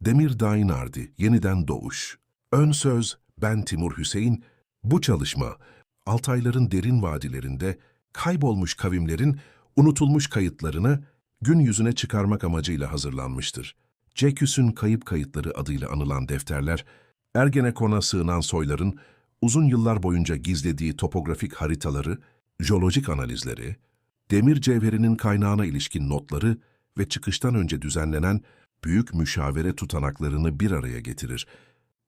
Demir Dainardi, Yeniden Doğuş. Ön söz, ben Timur Hüseyin. Bu çalışma, Altayların derin vadilerinde kaybolmuş kavimlerin unutulmuş kayıtlarını gün yüzüne çıkarmak amacıyla hazırlanmıştır. Ceküs'ün kayıp kayıtları adıyla anılan defterler, Ergenekon'a sığınan soyların uzun yıllar boyunca gizlediği topografik haritaları, jeolojik analizleri, demir cevherinin kaynağına ilişkin notları ve çıkıştan önce düzenlenen büyük müşavere tutanaklarını bir araya getirir.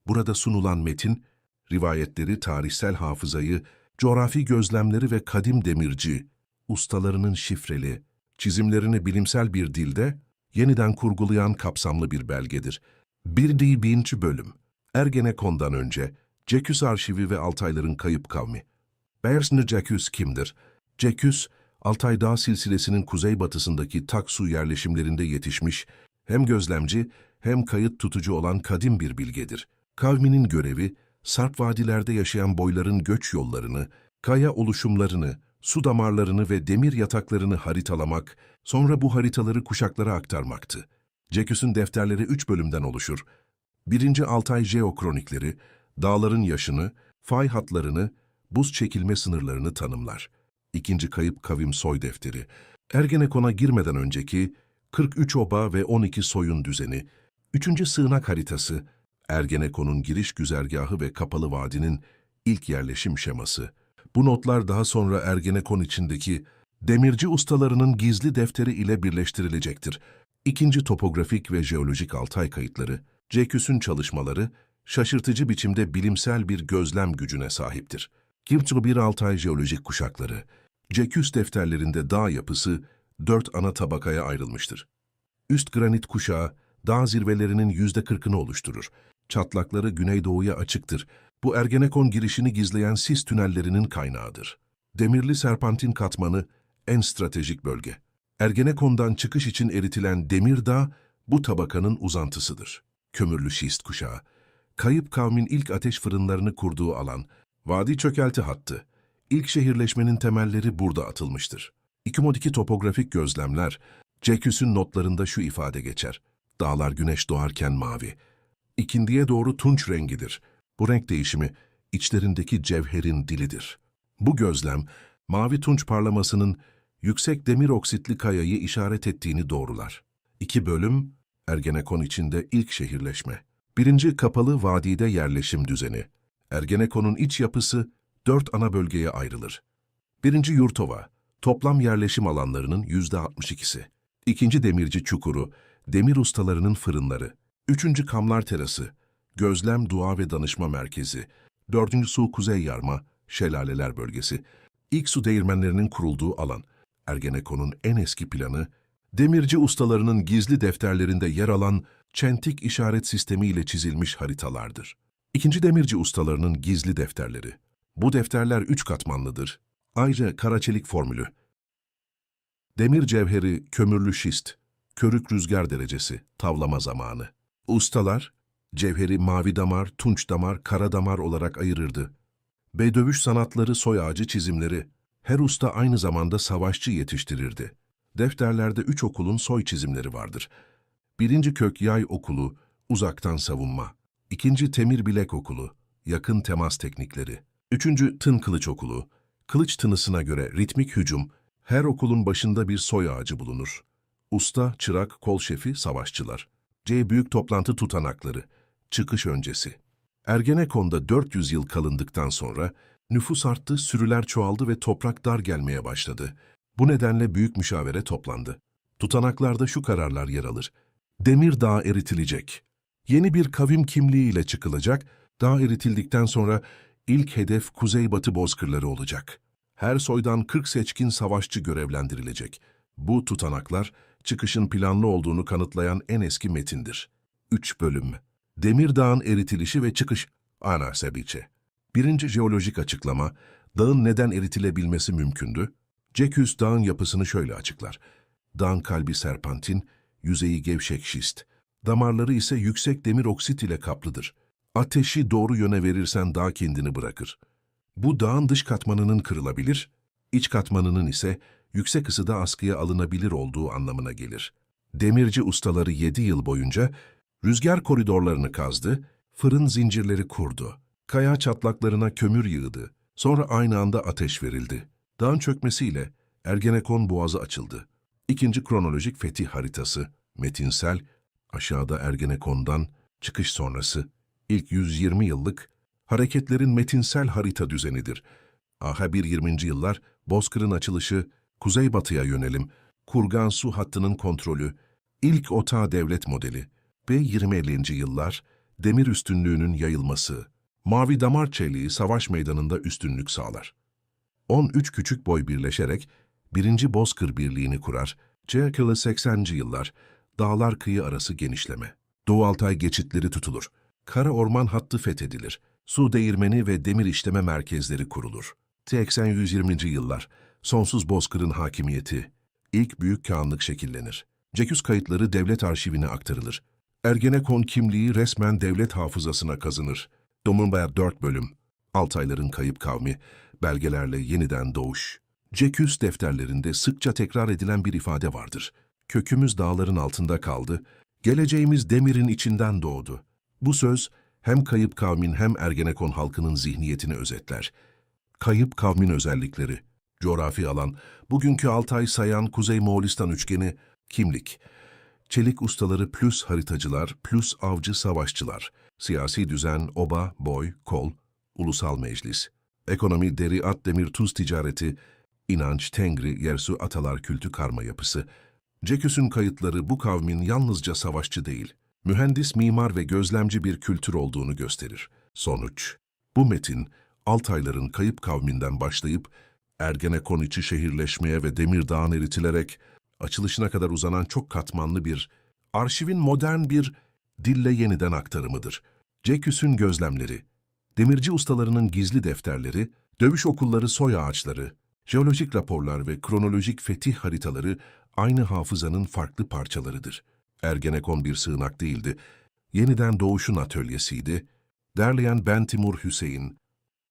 Burada sunulan metin, rivayetleri, tarihsel hafızayı, coğrafi gözlemleri ve kadim demirci, ustalarının şifreli, çizimlerini bilimsel bir dilde yeniden kurgulayan kapsamlı bir belgedir. Bir di binci bölüm, Ergenekon'dan önce, Ceküs Arşivi ve Altayların Kayıp Kavmi. Bersner Ceküs kimdir? Ceküs, Altay Dağ silsilesinin kuzeybatısındaki Taksu yerleşimlerinde yetişmiş, hem gözlemci hem kayıt tutucu olan kadim bir bilgedir. Kavminin görevi, sarp vadilerde yaşayan boyların göç yollarını, kaya oluşumlarını, su damarlarını ve demir yataklarını haritalamak, sonra bu haritaları kuşaklara aktarmaktı. Ceküs'ün defterleri üç bölümden oluşur. Birinci Altay Jeokronikleri, dağların yaşını, fay hatlarını, buz çekilme sınırlarını tanımlar. İkinci Kayıp Kavim Soy Defteri, Ergenekon'a girmeden önceki 43 oba ve 12 soyun düzeni, Üçüncü Sığınak Haritası, Ergenekon'un giriş güzergahı ve Kapalı Vadi'nin ilk yerleşim şeması. Bu notlar daha sonra Ergenekon içindeki demirci ustalarının gizli defteri ile birleştirilecektir. İkinci topografik ve jeolojik Altay kayıtları, Ceküs'ün çalışmaları, şaşırtıcı biçimde bilimsel bir gözlem gücüne sahiptir. Kimço bir Altay jeolojik kuşakları, Ceküs defterlerinde dağ yapısı dört ana tabakaya ayrılmıştır. Üst granit kuşağı, dağ zirvelerinin yüzde kırkını oluşturur. Çatlakları güneydoğuya açıktır. Bu Ergenekon girişini gizleyen sis tünellerinin kaynağıdır. Demirli serpantin katmanı en stratejik bölge. Ergenekon'dan çıkış için eritilen demir dağ bu tabakanın uzantısıdır. Kömürlü şist kuşağı. Kayıp kavmin ilk ateş fırınlarını kurduğu alan, vadi çökelti hattı. İlk şehirleşmenin temelleri burada atılmıştır. İkimodiki topografik gözlemler, Ceküs'ün notlarında şu ifade geçer. Dağlar güneş doğarken mavi. İkindiye doğru tunç rengidir. Bu renk değişimi içlerindeki cevherin dilidir. Bu gözlem, mavi tunç parlamasının yüksek demir oksitli kayayı işaret ettiğini doğrular. İki bölüm, Ergenekon içinde ilk şehirleşme. Birinci kapalı vadide yerleşim düzeni. Ergenekon'un iç yapısı dört ana bölgeye ayrılır. Birinci Yurtova, toplam yerleşim alanlarının yüzde 62'si. İkinci Demirci Çukuru, demir ustalarının fırınları. Üçüncü Kamlar Terası, gözlem, dua ve danışma merkezi. Dördüncü Su Kuzey Yarma, şelaleler bölgesi. İlk su değirmenlerinin kurulduğu alan. Ergenekon'un en eski planı, demirci ustalarının gizli defterlerinde yer alan çentik işaret sistemiyle çizilmiş haritalardır. İkinci demirci ustalarının gizli defterleri. Bu defterler üç katmanlıdır. Ayrıca karaçelik formülü. Demir cevheri, kömürlü şist, körük rüzgar derecesi, tavlama zamanı. Ustalar, cevheri mavi damar, tunç damar, kara damar olarak ayırırdı. Beydövüş sanatları, soy ağacı çizimleri, her usta aynı zamanda savaşçı yetiştirirdi. Defterlerde üç okulun soy çizimleri vardır. Birinci kök yay okulu, uzaktan savunma. İkinci temir bilek okulu, yakın temas teknikleri. Üçüncü tın kılıç okulu, kılıç tınısına göre ritmik hücum, her okulun başında bir soy ağacı bulunur. Usta, çırak, kol şefi, savaşçılar. C. Büyük toplantı tutanakları. Çıkış öncesi. Ergenekon'da 400 yıl kalındıktan sonra nüfus arttı, sürüler çoğaldı ve toprak dar gelmeye başladı. Bu nedenle büyük müşavere toplandı. Tutanaklarda şu kararlar yer alır. Demir Dağ eritilecek. Yeni bir kavim kimliğiyle çıkılacak, dağ eritildikten sonra ilk hedef kuzeybatı bozkırları olacak. Her soydan 40 seçkin savaşçı görevlendirilecek. Bu tutanaklar, çıkışın planlı olduğunu kanıtlayan en eski metindir. 3 bölüm. Demirdağ'ın eritilişi ve çıkış Ana Sebiçe. Birinci jeolojik açıklama, dağın neden eritilebilmesi mümkündü? Ceküs dağın yapısını şöyle açıklar. Dağın kalbi serpantin, yüzeyi gevşek şist, damarları ise yüksek demir oksit ile kaplıdır. Ateşi doğru yöne verirsen dağ kendini bırakır. Bu dağın dış katmanının kırılabilir, iç katmanının ise yüksek ısıda askıya alınabilir olduğu anlamına gelir. Demirci ustaları 7 yıl boyunca Rüzgar koridorlarını kazdı, fırın zincirleri kurdu. Kaya çatlaklarına kömür yığdı. Sonra aynı anda ateş verildi. Dağın çökmesiyle Ergenekon boğazı açıldı. İkinci kronolojik fetih haritası, metinsel, aşağıda Ergenekon'dan çıkış sonrası, ilk 120 yıllık hareketlerin metinsel harita düzenidir. Aha 1 yıllar, Bozkır'ın açılışı, kuzeybatıya yönelim, Kurgan su hattının kontrolü, ilk otağı devlet modeli ve 20-50. yıllar, demir üstünlüğünün yayılması, mavi damar çeliği savaş meydanında üstünlük sağlar. 13 küçük boy birleşerek 1. Bozkır Birliği'ni kurar, Çayakalı 80. yıllar, dağlar kıyı arası genişleme. Doğu Altay geçitleri tutulur. Kara orman hattı fethedilir. Su değirmeni ve demir işleme merkezleri kurulur. T-80 120. yıllar, sonsuz Bozkır'ın hakimiyeti. İlk büyük kağanlık şekillenir. Ceküs kayıtları devlet arşivine aktarılır. Ergenekon kimliği resmen devlet hafızasına kazınır. Domunbaya 4 bölüm. Altayların kayıp kavmi, belgelerle yeniden doğuş. Ceküs defterlerinde sıkça tekrar edilen bir ifade vardır. Kökümüz dağların altında kaldı, geleceğimiz demirin içinden doğdu. Bu söz hem kayıp kavmin hem Ergenekon halkının zihniyetini özetler. Kayıp kavmin özellikleri, coğrafi alan, bugünkü Altay sayan Kuzey Moğolistan üçgeni, kimlik, çelik ustaları plus haritacılar plus avcı savaşçılar, siyasi düzen, oba, boy, kol, ulusal meclis, ekonomi, deri, at, demir, tuz ticareti, inanç, tengri, yersu, atalar, kültü, karma yapısı. Ceküs'ün kayıtları bu kavmin yalnızca savaşçı değil, mühendis, mimar ve gözlemci bir kültür olduğunu gösterir. Sonuç, bu metin, Altayların kayıp kavminden başlayıp, Ergenekon içi şehirleşmeye ve Demirdağ'ın eritilerek açılışına kadar uzanan çok katmanlı bir, arşivin modern bir dille yeniden aktarımıdır. Ceküs'ün gözlemleri, demirci ustalarının gizli defterleri, dövüş okulları soy ağaçları, jeolojik raporlar ve kronolojik fetih haritaları aynı hafızanın farklı parçalarıdır. Ergenekon bir sığınak değildi, yeniden doğuşun atölyesiydi. Derleyen Ben Timur Hüseyin,